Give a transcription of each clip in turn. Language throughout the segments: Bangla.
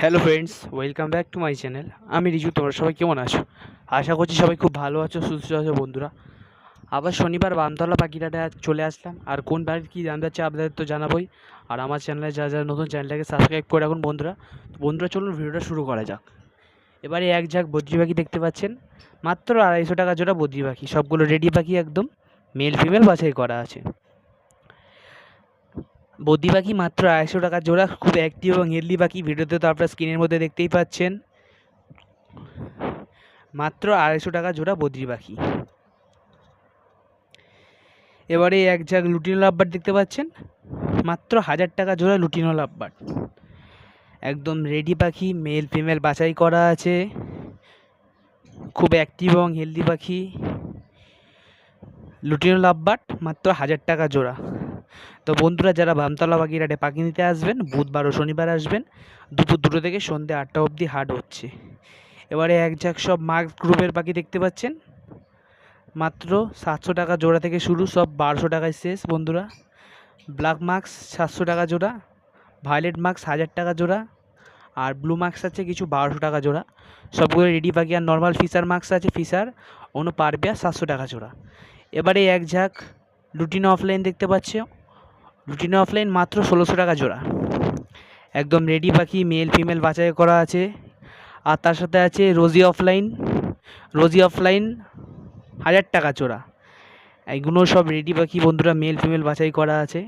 Hello friends welcome back to my channel আমি রিজু, তোমরা সবাই কেমন আছো? আশা করছি সবাই খুব ভালো আছো, সুস্থ আছো বন্ধুরা। আবার শনিবার বামতলা পাখিরাটে চলে আসলাম। আর কোন বাড়ির কী দাম যাচ্ছে আপনাদের তো জানাবোই। আর আমার চ্যানেলে যা যা নতুন চ্যানেলটাকে সাবস্ক্রাইব করে রাখুন বন্ধুরা। তো বন্ধুরা, চলুন ভিডিওটা শুরু করা যাক। এবারে এক ঝাঁক বদ্রি পাখি দেখতে পাচ্ছেন। মাত্র আড়াইশো টাকা জোড়া বদ্রি পাখি। সবগুলো রেডি পাখি একদম। মেল ফিমেল বাছাই করা আছে। বদ্রি পাখি মাত্র আড়াইশো টাকা জোড়া, খুব অ্যাক্টিভ এবং হেলদি পাখি ভিডিওতে তো আপনার স্ক্রিনের মধ্যে দেখতেই পাচ্ছেন। মাত্র আড়াইশো টাকা জোড়া বদ্রি পাখি এবারে এক ঝাঁক লুটিনো লাভবার দেখতে পাচ্ছেন। মাত্র হাজার টাকা জোড়া লুটিনো লাভবার। একদম রেডি পাখি মেল ফিমেল বাছাই করা আছে। খুব অ্যাক্টিভ এবং হেলদি পাখি লুটিনো লাভবাট মাত্র হাজার টাকা জোড়া। তো বন্ধুরা, যারা বামতলা বাগিরাটে পাখি নিতে আসবেন, বুধবার ও শনিবার আসবেন, দুপুর দুটো থেকে সন্ধ্যে আটটা অবধি হাট হচ্ছে। এবারে এক ঝাঁক সব মার্ক গ্রুপের পাখি দেখতে পাচ্ছেন। মাত্র সাতশো টাকা জোড়া থেকে শুরু, সব বারোশো টাকায় শেষ বন্ধুরা। ব্ল্যাক মার্কস সাতশো টাকা জোড়া, ভায়োলেট মার্কস হাজার টাকা জোড়া, আর ব্লু মার্কস আছে কিছু বারোশো টাকা জোড়া। সবগুলো রেডি পাখি আর নর্মাল ফিশার মার্কস আছে, ফিশার অন্য পার পেয়ার সাতশো টাকা জোড়া। এবারে এক ঝাঁক লুটিনো অফলাইন দেখতে পাচ্ছ লুটিনো অফলাইন মাত্র ষোলোশো টাকা জোড়া। একদম রেডি পাখি মেল ফিমেল বাছাই করা আছে। আর তার সাথে আছে রোজি অফলাইন রোজি অফলাইন হাজার টাকা জোড়া। এইগুলো সব রেডি পাখি বন্ধুরা মেল ফিমেল বাছাই করা আছে।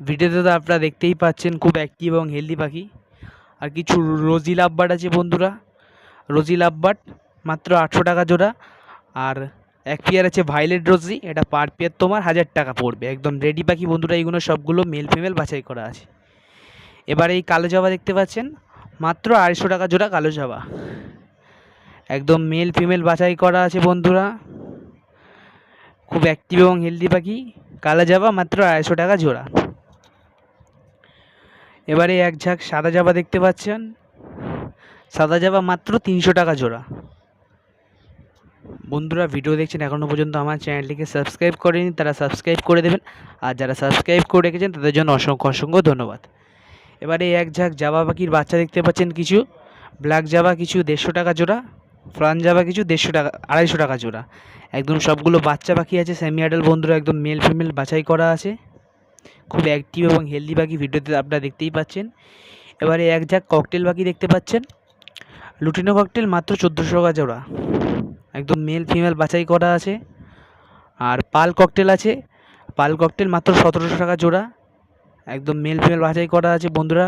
ভিডিওতে তো আপনারা দেখতেই পাচ্ছেন খুব অ্যাক্টিভ এবং হেলদি পাখি। আর কিছু রোজি লাভবাট আছে বন্ধুরা। রোজি লাভবাট মাত্র আটশো টাকা জোড়া। আর এক পেয়ার আছে ভাইলেট রোজি এটা পার পেয়ার তোমার হাজার টাকা পড়বে। একদম রেডি পাখি বন্ধুরা এইগুলো সবগুলো মেল ফিমেল বাছাই করা আছে। এবার এই কালো জাবা দেখতে পাচ্ছেন, মাত্র আড়াইশো টাকা জোড়া কালো জাবা একদম মেল ফিমেল বাছাই করা আছে বন্ধুরা। খুব অ্যাক্টিভ এবং হেলদি পাখি, কালো জাবা মাত্র আড়াইশো টাকা জোড়া। এবারে এক ঝাঁক সাদা জাবা দেখতে পাচ্ছেন, সাদা জাবা মাত্র তিনশো টাকা জোড়া। বন্ধুরা ভিডিও দেখছেন এখনও পর্যন্ত আমার চ্যানেলটিকে সাবস্ক্রাইব করেনি, তারা সাবস্ক্রাইব করে দেবেন। আর যারা সাবস্ক্রাইব করে রেখেছেন, তাদের জন্য অসংখ্য অসংখ্য ধন্যবাদ। এবারে এক ঝাঁক জাবা পাখির বাচ্চা দেখতে পাচ্ছেন কিছু। ব্ল্যাক জাবা কিছু দেড়শো টাকা জোড়া ফ্রান জাবা কিছু দেড়শো টাকা, আড়াইশো টাকা জোড়া। একদম সবগুলো বাচ্চা পাখি আছে সেমি আডাল বন্ধুরা, একদম মেল ফিমেল বাছাই করা আছে। খুব অ্যাক্টিভ এবং হেলদি পাখি ভিডিওতে আপনারা দেখতেই পাচ্ছেন। এবারে এক ঝাঁক ককটেল পাখি দেখতে পাচ্ছেন। লুটিনো ককটেল মাত্র চোদ্দোশো টাকা জোড়া। একদম মেল ফিমেল বাছাই করা আছে। আর পাল ককটেল আছে। পাল ককটেল মাত্র সতেরোশো টাকা জোড়া। একদম মেল ফিমেল বাছাই করা আছে বন্ধুরা।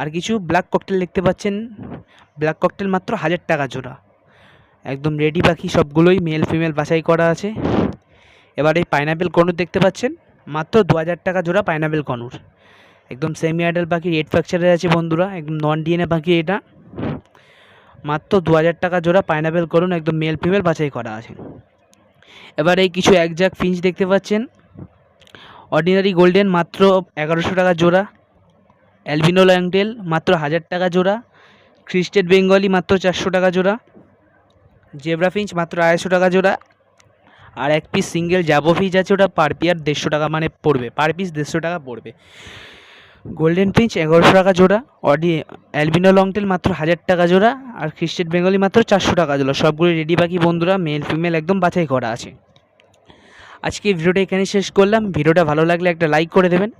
আর কিছু ব্ল্যাক ককটেল দেখতে পাচ্ছেন। ব্ল্যাক ককটেল মাত্র হাজার টাকা জোড়া। একদম রেডি পাখি সবগুলোই মেল ফিমেল বাছাই করা আছে। এবার এই পাইনাপেল কনুর দেখতে পাচ্ছেন। মাত্র দু হাজার টাকা জোড়া পাইনাপেল কনুর একদম সেমি আইডাল পাখি রেড ফ্যাকচারের আছে বন্ধুরা। একদম নন ডিএনএ পাখি এটা। মাত্র দু হাজার টাকা জোড়া পাইনাপেল করুন, একদম মেল ফিমেল বাছাই করা আছে। এবার এই কিছু এক ঝাঁক ফিঞ্চ দেখতে পাচ্ছেন। অর্ডিনারি গোল্ডেন মাত্র এগারোশো টাকা জোড়া। অ্যালবিনো ল্যাংটেল মাত্র হাজার টাকা জোড়া। ক্রিস্টেড বেঙ্গলি মাত্র চারশো টাকা জোড়া। জেব্রা ফিঞ্চ মাত্র আড়াইশো টাকা জোড়া। আর এক পিস সিঙ্গেল জাবো ফিঞ্চ আছে, ওটা পার পিয়ার দেড়শো টাকা মানে পড়বে। পার পিস দেড়শো টাকা পড়বে। গোল্ডেন পিঞ্চ এগারোশো টাকা জোড়া। অডি অ্যালবিনো লংটেল মাত্র হাজার টাকা জোড়া। আর ক্রিস্টেড বেঙ্গলি মাত্র চারশো টাকা জোড়া। সবগুলো রেডি বাকি বন্ধুরা মেল ফিমেল একদম বাছাই করা আছে। আজকে ভিডিওটা এখানে শেষ করলাম। ভিডিওটা ভালো লাগলে একটা লাইক করে দেবেন।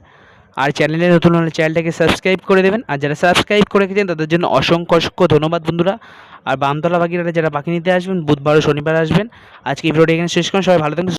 আর চ্যানেলে নতুন হলে চ্যানেলটাকে সাবস্ক্রাইব করে দেবেন। আর যারা সাবস্ক্রাইব করে রেখেছেন, তাদের জন্য অসংখ্য অসংখ্য ধন্যবাদ বন্ধুরা। আর বামতলা বাকিরা যারা বাকি নিতে আসবেন, বুধবার ও শনিবার আসবেন। আজকে ভিডিওটা এখানে শেষ করুন সবাই ভালো থাকবেন